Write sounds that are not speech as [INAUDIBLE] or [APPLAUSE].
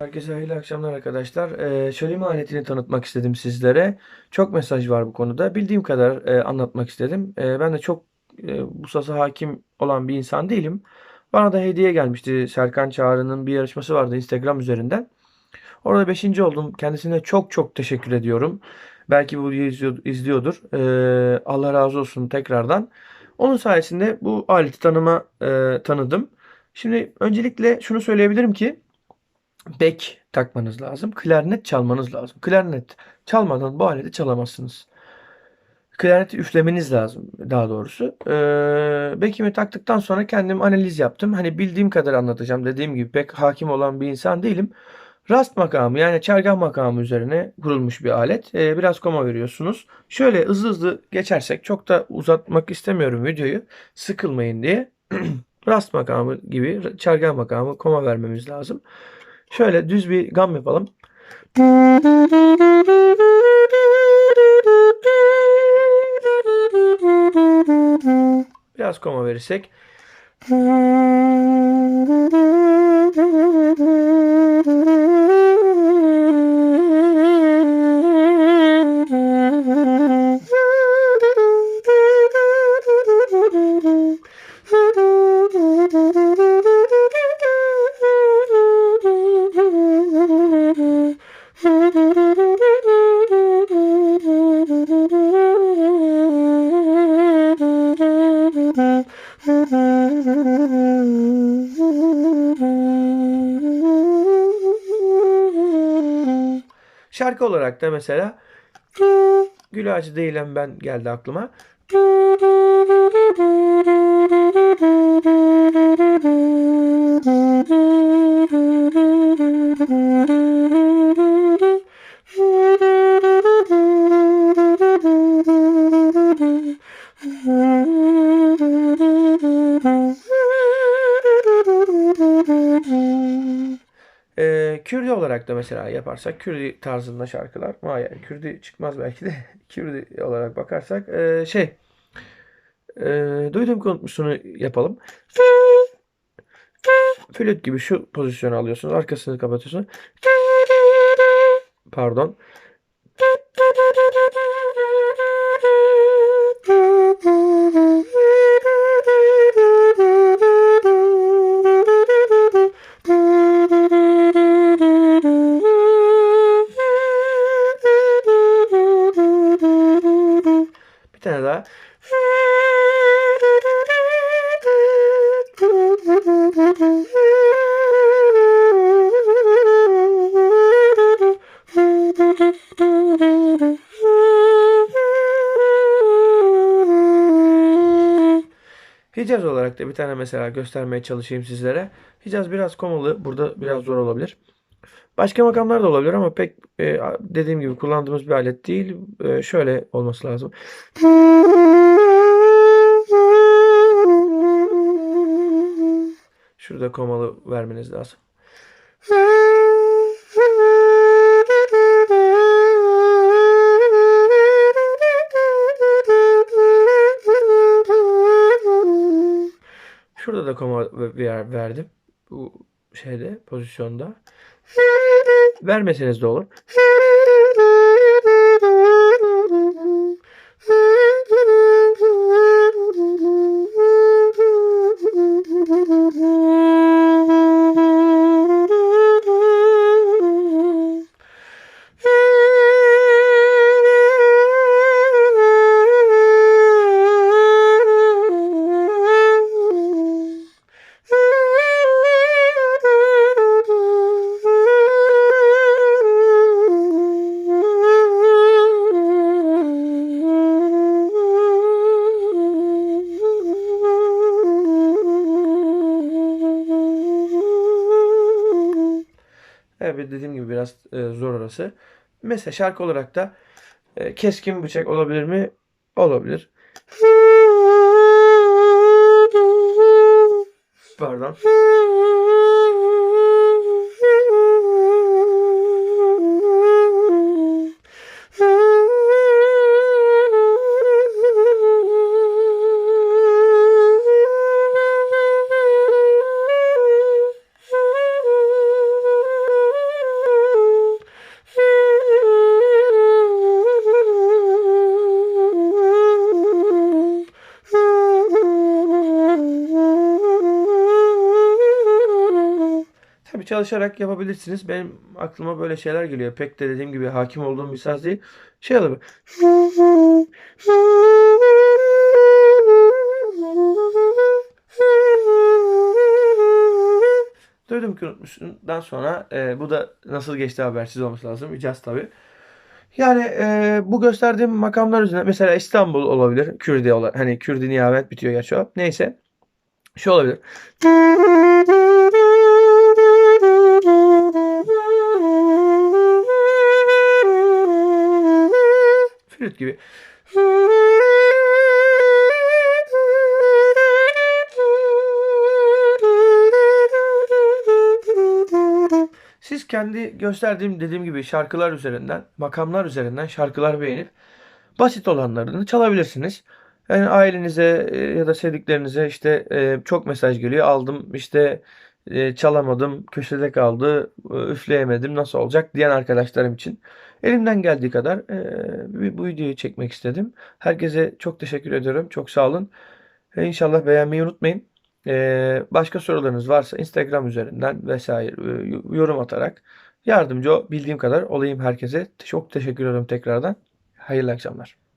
Herkese hayırlı akşamlar arkadaşlar. Ee, söyleme aletini tanıtmak istedim sizlere. Çok mesaj var bu konuda. Bildiğim kadar e, anlatmak istedim. E, ben de çok e, bu sasa hakim olan bir insan değilim. Bana da hediye gelmişti. Serkan Çağrı'nın bir yarışması vardı Instagram üzerinden. Orada 5. oldum. Kendisine çok çok teşekkür ediyorum. Belki bu videoyu izliyor- izliyordur. Ee, Allah razı olsun tekrardan. Onun sayesinde bu aleti tanıma e, tanıdım. Şimdi öncelikle şunu söyleyebilirim ki bek takmanız lazım. Klarnet çalmanız lazım. Klarnet çalmadan bu aleti çalamazsınız. Klarneti üflemeniz lazım daha doğrusu. Ee, bekimi taktıktan sonra kendim analiz yaptım. Hani bildiğim kadar anlatacağım. Dediğim gibi pek hakim olan bir insan değilim. Rast makamı yani çargah makamı üzerine kurulmuş bir alet. Ee, biraz koma veriyorsunuz. Şöyle hızlı hızlı geçersek çok da uzatmak istemiyorum videoyu. Sıkılmayın diye. [CLEARS THROAT] Rast makamı gibi çargah makamı koma vermemiz lazım. Şöyle düz bir gam yapalım. Biraz koma verirsek. [LAUGHS] Şarkı olarak da mesela Gül Ağacı Değilim Ben geldi aklıma. Kürdi olarak da mesela yaparsak Kürdi tarzında şarkılar ama yani Kürdi çıkmaz belki de [LAUGHS] Kürdi olarak bakarsak ee, şey ee, duydum konuşmasını yapalım. Flüt gibi şu pozisyonu alıyorsunuz. Arkasını kapatıyorsunuz. Pardon. Hicaz olarak da bir tane mesela göstermeye çalışayım sizlere. Hicaz biraz komalı. Burada biraz zor olabilir. Başka makamlar da olabilir ama pek e, dediğim gibi kullandığımız bir alet değil. E, şöyle olması lazım. Şurada komalı vermeniz lazım. Koma ver, verdim. Bu şeyde pozisyonda. [LAUGHS] Vermeseniz de olur. Evet dediğim gibi biraz e, zor orası. Mesela şarkı olarak da e, keskin bıçak olabilir mi? Olabilir. Pardon. Çalışarak yapabilirsiniz. Benim aklıma böyle şeyler geliyor. Pek de dediğim gibi hakim olduğum bir saz değil. Şey olabilir. Duydum ki unutmuşsundan sonra e, bu da nasıl geçti habersiz olması lazım. Icaz tabii. Yani e, bu gösterdiğim makamlar üzerine mesela İstanbul olabilir. Kürdi olarak. Hani Kürdi nihavet bitiyor gerçi o. Neyse. Şu olabilir. Flüt gibi. Siz kendi gösterdiğim dediğim gibi şarkılar üzerinden, makamlar üzerinden şarkılar beğenip basit olanlarını çalabilirsiniz. Yani ailenize e, ya da sevdiklerinize işte e, çok mesaj geliyor. Aldım işte e, çalamadım, köşede kaldı, e, üfleyemedim nasıl olacak diyen arkadaşlarım için elimden geldiği kadar e, bu videoyu çekmek istedim. Herkese çok teşekkür ediyorum. Çok sağ olun. E, İnşallah beğenmeyi unutmayın. E, başka sorularınız varsa Instagram üzerinden vesaire e, yorum atarak yardımcı bildiğim kadar olayım herkese. Çok teşekkür ederim tekrardan. Hayırlı akşamlar.